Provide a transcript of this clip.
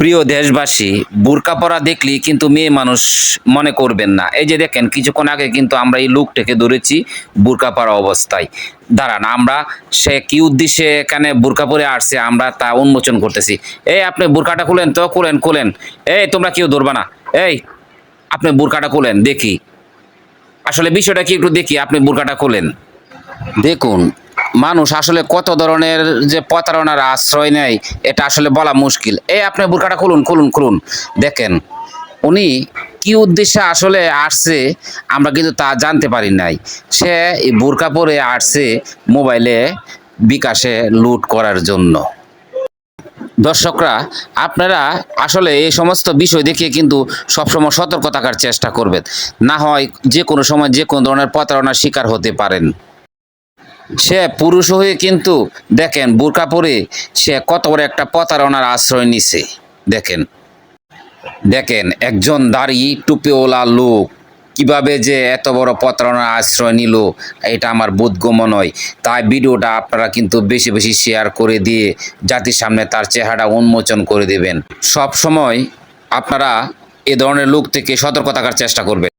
প্রিয় দেশবাসী, বোরকা পরা দেখলি কিন্তু মেয়ে মানুষ মনে করবেন না। এই যে দেখেন, কিছুক্ষণ আগে কিন্তু আমরা এই লোকটাকে ধরেছি বোরকা পরা অবস্থায়। দাঁড়ান, আমরা সে কি উদ্দেশ্যে এখানে বোরকা পরে আসছে, আমরা তা উন্মোচন করতেছি। এই আপনি বোরকাটা খুলেন তো, খুলেন খুলেন। এই, তোমরা কেউ ধরবা না। এই, আপনি বোরকাটা খুলেন, দেখি। আসলে বিষয়টা কি একটু দেখি, আপনি বোরকাটা খুলেন। দেখুন মানুষ আসলে কত ধরনের যে প্রতারণার আশ্রয় নেয়, এটা আসলে বলা মুশকিল। এই আপনি বোরকাটা খুলুন খুলুন খুলুন। দেখেন, উনি কি উদ্দেশ্যে আসলে আসছে, আমরা কিন্তু তা জানতে পারি নাই। সে এই বোরকা পরে আসছে মোবাইলে বিকাশে লুট করার জন্য। দর্শকরা, আপনারা আসলে এই সমস্ত বিষয় দেখে কিন্তু সবসময় সতর্ক থাকার চেষ্টা করবেন। না হয় যে কোনো সময় যে কোনো ধরনের প্রতারণার শিকার হতে পারেন। সে পুরুষ হয়ে কিন্তু, দেখেন বোরকা পরে সে কত বড় একটা প্রতারণার আশ্রয় নিছে। দেখেন। দেখেন, একজন দাড়ি টুপিওয়ালা লোক কীভাবে যে এত বড় প্রতারণার আশ্রয় নিল, এটা আমার বোধগম্য নয়। তাই ভিডিওটা আপনারা কিন্তু বেশি বেশি শেয়ার করে দিয়ে জাতির সামনে তার চেহারা উন্মোচন করে দেবেন। সব সময় আপনারা এ ধরনের লোক থেকে সতর্ক থাকার চেষ্টা করবেন।